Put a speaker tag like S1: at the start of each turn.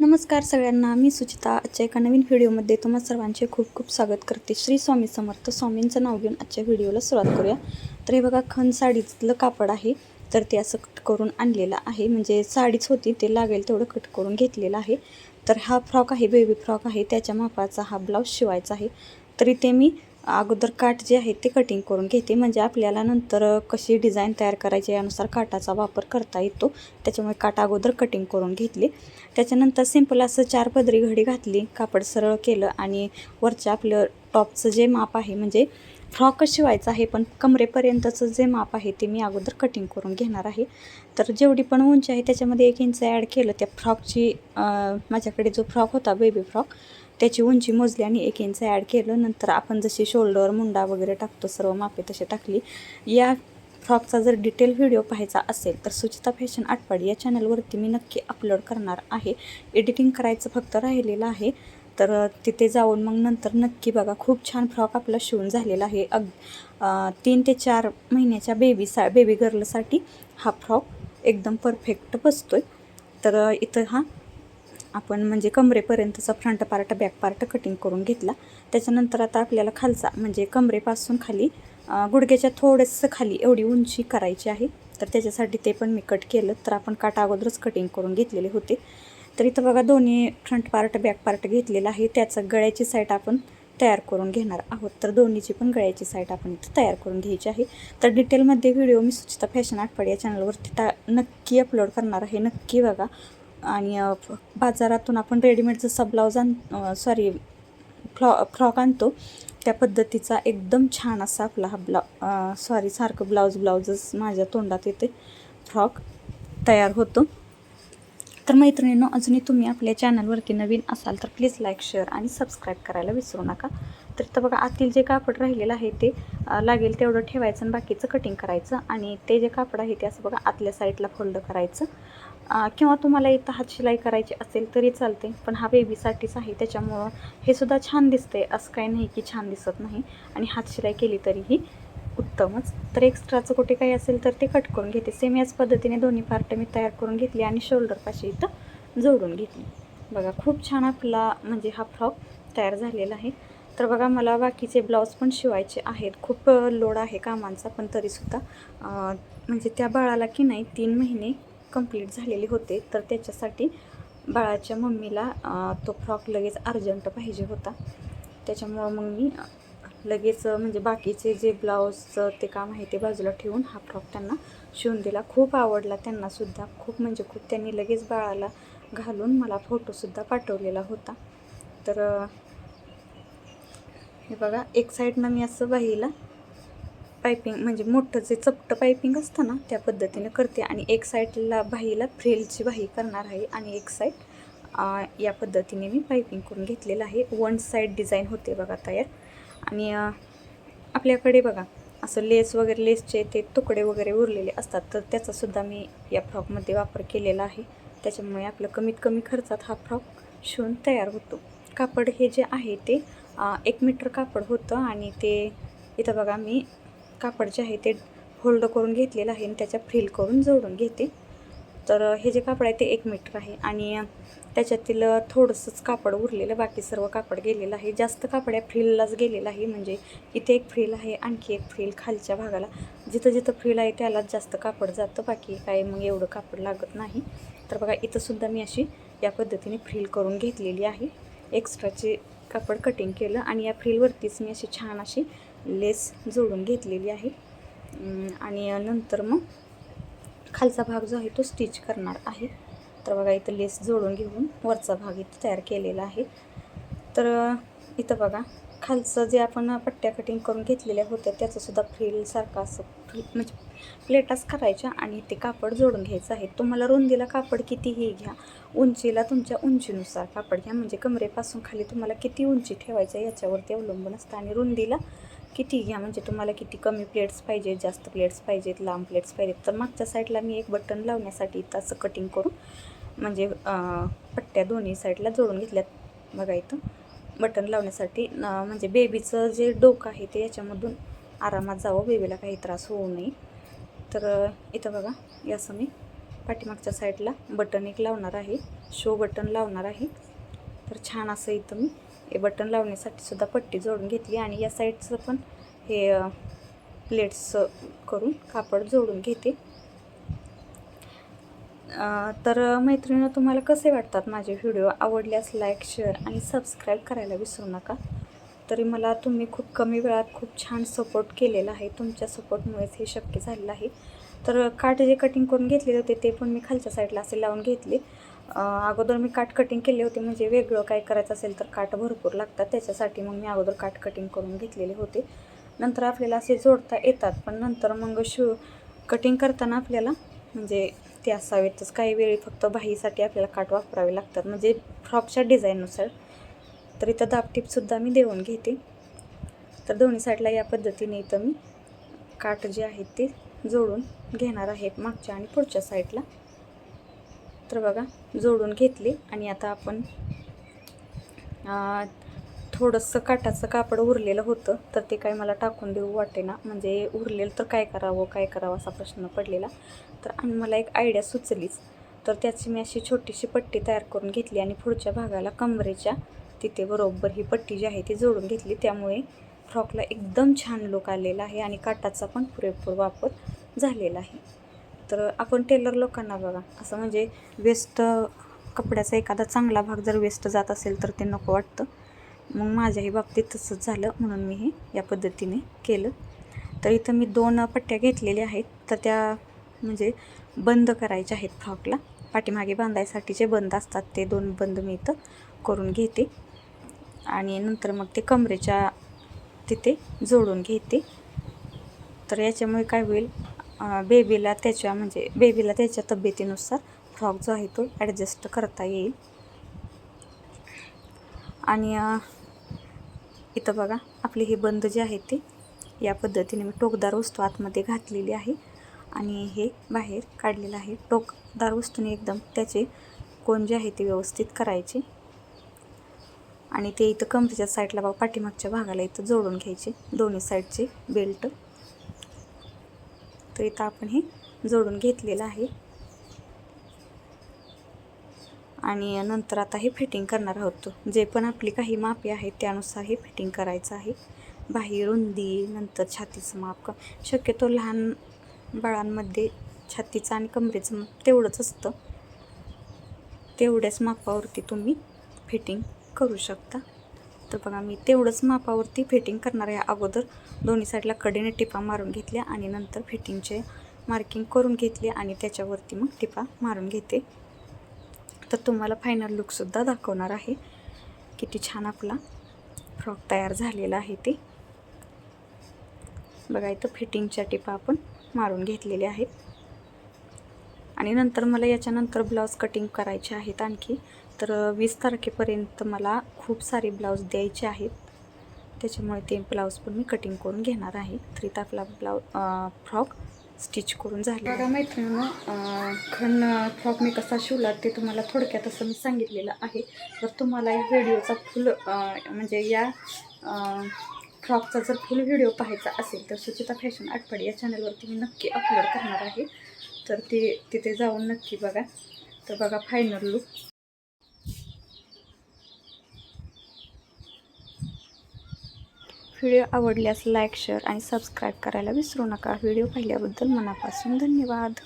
S1: नमस्कार सगळ्यांना मी सुचिता आजच्या एका नवीन व्हिडिओमध्ये तुम्हा सर्वांचे खूप खूप स्वागत करते. श्री स्वामी समर्थ स्वामींचं नाव घेऊन आजच्या व्हिडिओला सुरुवात करूया. तर हे बघा खण साडीतलं कापड आहे तर ते असं कट करून आणलेलं आहे. म्हणजे साडीच होती ते लागेल तेवढं कट करून घेतलेलं आहे. तर हा फ्रॉक आहे बेबी फ्रॉक आहे त्याच्या मापाचा हा ब्लाऊज शिवायचा आहे. तरी ते मी अगोदर काठ जे आहे ते कटिंग करून घेते. म्हणजे आपल्याला नंतर कशी डिझाईन तयार करायची यानुसार काठाचा वापर करता येतो. त्याच्यामुळे काठ अगोदर कटिंग करून घेतले. त्याच्यानंतर सिंपल असं चार पदरी घडी घातली. कापड सरळ केलं आणि वरच्या आपलं टॉपचं जे माप आहे म्हणजे फ्रॉकच शिवायचं आहे पण कमरेपर्यंतचं जे माप आहे ते मी अगोदर कटिंग करून घेणार आहे. तर जेवढी पण उंची आहे त्याच्यामध्ये एक इंच ॲड केलं. त्या फ्रॉकची माझ्याकडे जो फ्रॉक होता बेबी फ्रॉक त्याची उंची मोजली आणि एक इंच ॲड केलं. नंतर आपण जशी शोल्डर मुंडा वगैरे टाकतो सर्व मापे तसे टाकली. या फ्रॉकचा जर डिटेल व्हिडिओ पाहायचा असेल तर सुचिता फॅशन आटपाडी या चॅनलवरती मी नक्की अपलोड करणार आहे. एडिटिंग करायचं फक्त राहिलेलं आहे. तर तिथे जाऊन मग नंतर नक्की बघा. खूप छान फ्रॉक आपला शिवून झालेला आहे. अग तीन ते चार महिन्याच्या बेबी सा बेबी गर्लसाठी हा फ्रॉक एकदम परफेक्ट बसतो आहे तर इथं हा आपण म्हणजे कमरेपर्यंतचा front part back part cutting करून घेतला. त्याच्यानंतर आता आपल्याला खालचा म्हणजे कमरेपासून खाली गुडघ्याच्या थोडंसं खाली एवढी उंची करायची आहे. तर त्याच्यासाठी ते पण मी कट केलं. तर आपण काटा अगोदरच कटिंग करून घेतलेले होते. तर इथं बघा दोन्ही फ्रंट पार्ट बॅक पार्ट घेतलेला आहे. त्याचं गळ्याची साईड आपण तयार करून घेणार आहोत. तर दोन्हीची पण गळ्याची साईट आपण इथं तयार करून घ्यायची आहे. तर डिटेलमध्ये व्हिडिओ मी सुचिता फॅशन आठवड या चॅनलवरती टा नक्की अपलोड करणार आहे. नक्की बघा. आणि बाजारातून आपण रेडीमेड जसा ब्लाऊज आण सॉरी फ्लॉ फ्रॉक आणतो. त्या पद्धतीचा एकदम छान असा आपला हा ब्लाउ सॉरी सारखं ब्लाऊज ब्लाऊजच माझ्या तोंडात येते. फ्रॉक तयार होतो. तर मैत्रिणींनो अजूनही तुम्ही आपल्या चॅनलवरती नवीन असाल तर प्लीज लाईक शेअर आणि सबस्क्राईब करायला विसरू नका. तर तर बघा आतील जे कापड राहिलेलं आहे ते लागेल तेवढं ठेवायचं आणि बाकीचं कटिंग करायचं आणि ते जे कापड आहे ते असं बघा आतल्या साईडला फोल्ड करायचं. किंवा तुम्हाला इथं हात शिलाई करायची असेल तरी चालते पण हा बेबीसाठीच आहे त्याच्यामुळं हे सुद्धा छान दिसते असं काही नाही की छान दिसत नाही. आणि हात शिलाई केली तरीही उत्तमच. तर एक्स्ट्राचं कुठे काही असेल तर ते कट करून घेते. सेम याच पद्धतीने दोन्ही पार्ट मी तयार करून घेतली आणि शोल्डरपाशी इथं जोडून घेतली. बघा खूप छान आपला म्हणजे हा फ्रॉक तयार झालेला आहे. तर बघा मला बाकीचे ब्लाऊज पण शिवायचे आहेत. खूप लोड आहे कामांचा पण तरीसुद्धा म्हणजे त्या बाळाला की नाही तीन महिने कंप्लीट झालेले होते. तर त्याच्यासाठी बाळाच्या मम्मीला तो फ्रॉक लगेच अर्जंट पाहिजे होता. त्याच्यामुळं मग मी लगेच म्हणजे बाकीचे जे ब्लाऊजचं ते काम आहे ते बाजूला ठेवून हा फ्रॉक त्यांना शिवून दिला. खूप आवडला त्यांनासुद्धा खूप म्हणजे खूप त्यांनी लगेच बाळाला घालून मला फोटोसुद्धा पाठवलेला होता. तर हे बघा एक साईडनं मी असं बाहीला पायपिंग म्हणजे मोठं जे चपटं पायपिंग असतं ना त्या पद्धतीने करते. आणि एक साईडला बाहीला फ्रेलची बाही करणार आहे आणि एक साईड या पद्धतीने मी पायपिंग करून घेतलेलं आहे. वन साईड डिझाईन होते बघा तयार. आणि आपल्याकडे बघा असं लेस वगैरे लेसचे ते तुकडे वगैरे उरलेले असतात. तर त्याचासुद्धा मी या फ्रॉकमध्ये वापर केलेला आहे. त्याच्यामुळे आपलं कमीत कमी खर्चात हा फ्रॉक शिवून तयार होतो. कापड हे जे आहे ते एक मीटर कापड होतं आणि ते इथं बघा मी कापड जे आहे ते होल्ड करून घेतलेलं आहे आणि त्याच्या फ्रिल करून जोडून घेते. तर हे जे कापड आहे ते एक मीटर आहे आणि त्याच्यातील थोडंसंच कापड उरलेलं बाकी सर्व कापड गेलेलं आहे. जास्त कापड या फ्रिललाच गेलेलं आहे म्हणजे इथे एक फ्रिल आहे आणखी एक फ्रिल खालच्या भागाला. जिथं जिथं फ्रिल आहे त्यालाच जास्त कापड जातं बाकी काय मग एवढं कापड लागत नाही. तर बघा इथंसुद्धा मी अशी या पद्धतीने फ्रिल करून घेतलेली आहे. एक्स्ट्राचे कापड कटिंग केलं आणि या फ्रिलवरतीच मी अशी छान अशी लेस जोडून घेतलेली आहे. आणि नंतर मग खालचा भाग जो आहे तो स्टिच करणार आहे. तर बघा इथं लेस जोडून घेऊन वरचा भाग इथं तयार केलेला आहे. तर इथं बघा खालचं जे आपण पट्ट्या कटिंग करून घेतलेल्या होत्या त्याचंसुद्धा फ्रिलसारखं असं फ्री म्हणजे प्लेटाच करायच्या आणि ते कापड जोडून घ्यायचं आहे. तुम्हाला रुंदीला कापड कितीही घ्या. उंचीला तुमच्या उंचीनुसार कापड घ्या. म्हणजे कमरेपासून खाली तुम्हाला किती उंची ठेवायचं याच्यावरती अवलंबून असतं. आणि रुंदीला किती घ्या म्हणजे तुम्हाला किती कमी प्लेट्स पाहिजेत जास्त प्लेट्स पाहिजेत लांब प्लेट्स पाहिजेत. तर मागच्या साईडला मी एक बटन लावण्यासाठी तसं कटिंग करून म्हणजे पट्ट्या दोन्ही साईडला जोडून घेतल्यात. बघा इथं. बटन लावण्यासाठी म्हणजे बेबीचं जे डोकं आहे ते याच्यामधून आरामात जावं बेबीला काही त्रास होऊ नये. तर इथं बघा या असं मी पाठीमागच्या साईडला बटन एक लावणार आहे. शो बटन लावणार आहे. तर छान असं इथं मी हे बटन लावण्यासाठी सुद्धा पट्टी जोडून घेतली आणि या साईडचं पण हे प्लेट्स करून कापड जोडून घेते. तर मैत्रिणी तुम्हाला कसे वाटतात माझे व्हिडिओ? आवडल्यास लाईक शेअर आणि सबस्क्राईब करायला विसरू नका. तरी मला तुम्ही खूप कमी वेळात खूप छान सपोर्ट केलेला आहे. तुमच्या सपोर्टमुळेच हे शक्य झालेलं आहे. तर काट जे कटिंग करून घेतलेले होते ते पण मी खालच्या साईडला असे लावून घेतले. अगोदर मी काठ कटिंग केले होते म्हणजे वेगळं काय करायचं असेल तर काठ भरपूर लागतात. त्याच्यासाठी मग मी अगोदर काठ कटिंग करून घेतलेले होते. नंतर आपल्याला असे जोडता येतात पण नंतर मग शू कटिंग करताना आपल्याला म्हणजे ते असावेतच काही वेळी फक्त बाहीसाठी आपल्याला काठ वापरावे लागतात. म्हणजे फ्रॉकच्या डिझाईननुसार तर इथं दाबटीपसुद्धा मी देऊन घेते. तर दोन्ही साईडला या पद्धतीने इथं मी काठ जे आहेत ते जोडून घेणार आहेत मागच्या आणि पुढच्या साईडला तर बघा जोडून घेतली आणि आता आपण थोडंसं काटाचं कापड उरलेलं होतं तर ते काय मला टाकून देऊ वाटेना म्हणजे उरलेलं तर काय करावं काय करावं असा प्रश्न पडलेला. तर आणि मला एक आयडिया सुचलीच. तर त्याची मी अशी छोटीशी पट्टी तयार करून घेतली आणि पुढच्या भागाला कमरेच्या तिथे बरोबर ही पट्टी जी आहे ती जोडून घेतली. त्यामुळे फ्रॉकला एकदम छान लुक आलेला आहे आणि काटाचा पण पुरेपूर वापर झालेला आहे. तर आपण टेलर लोकांना बघा. असं म्हणजे वेस्ट कपड्याचा एखादा चांगला भाग जर वेस्ट जात असेल तर ते नको वाटतं. मग माझ्याही बाबतीत तसंच झालं म्हणून मी हे या पद्धतीने केलं. तर इथं मी दोन पट्ट्या घेतलेल्या आहेत. तर त्या म्हणजे बंद करायच्या आहेत फ्रॉकला. पाठीमागे बांधायसाठी जे बंद असतात. ते दोन बंद मी इथं करून घेते. आणि नंतर मग ते कमरेच्या तिथे जोडून घेते. तर याच्यामुळे काय होईल? बेबीला त्याच्या म्हणजे बेबीला त्याच्या तब्येतीनुसार फ्रॉक जो आहे तो ॲडजस्ट करता येईल. आणि इथं बघा आपली हे बंद जे आहे ते या पद्धतीने मी टोकदार वस्तू आतमध्ये घातलेली आहे. आणि हे बाहेर काढलेलं आहे. टोकदार वस्तूने एकदम त्याचे कोण जे आहे ते व्यवस्थित करायचे. आणि ते इथं कमरेच्या साईडला बघा पाठीमागच्या भागाला इथं जोडून घ्यायचे. दोन्ही साईडचे बेल्ट तर इथं आपण हे जोडून घेतलेलं आहे. आणि नंतर आता हे फिटिंग करणार आहोत. जे पण आपली काही मापे आहेत त्यानुसार हे फिटिंग करायचं आहे. बाही रुंदी नंतर छातीचं माप. शक्यतो लहान बाळांमध्ये छातीचं आणि कमरेचं तेवढंच असतं. तेवढ्याच मापावरती तुम्ही फिटिंग करू शकता. तर बघा मी तेवढंच मापावरती फिटिंग करणार आहे. अगोदर दोन्ही साईडला कडेने टिपा मारून घेतल्या आणि नंतर फिटिंगचे मार्किंग करून घेतले आणि त्याच्यावरती मग टिपा मारून घेते. तर तुम्हाला फायनल लुकसुद्धा दाखवणार आहे. किती छान आपला फ्रॉक तयार झालेला आहे ते. बघा इथं फिटिंगच्या टिपा आपण मारून घेतलेल्या आहेत. आणि नंतर मला याच्यानंतर ब्लाऊज कटिंग करायचे आहेत आणखी. तर वीस तारखेपर्यंत मला खूप सारे ब्लाऊज द्यायचे आहेत. त्याच्यामुळे ते ब्लाऊज पण मी कटिंग करून घेणार आहे. तर इथं आपला ब्लाऊज फ्रॉक स्टिच करून झाले बघा मैत्रिणीनं खण फ्रॉक मी कसा शिवला ते तुम्हाला थोडक्यात असं मी सांगितलेलं आहे. जर तुम्हाला या व्हिडिओचा फुल म्हणजे या फ्रॉकचा जर फुल व्हिडिओ पाहायचा असेल तर सुचिता फॅशन आठवडी या चॅनलवरती मी नक्की अपलोड करणार आहे. तर ते तिथे जाऊन नक्की बघा. तर बघा फायनल लुक व्हिडिओ आवडल्यास लाईक शेअर आणि सबस्क्राईब करायला विसरू नका. व्हिडिओ पाहिल्याबद्दल मनापासून धन्यवाद.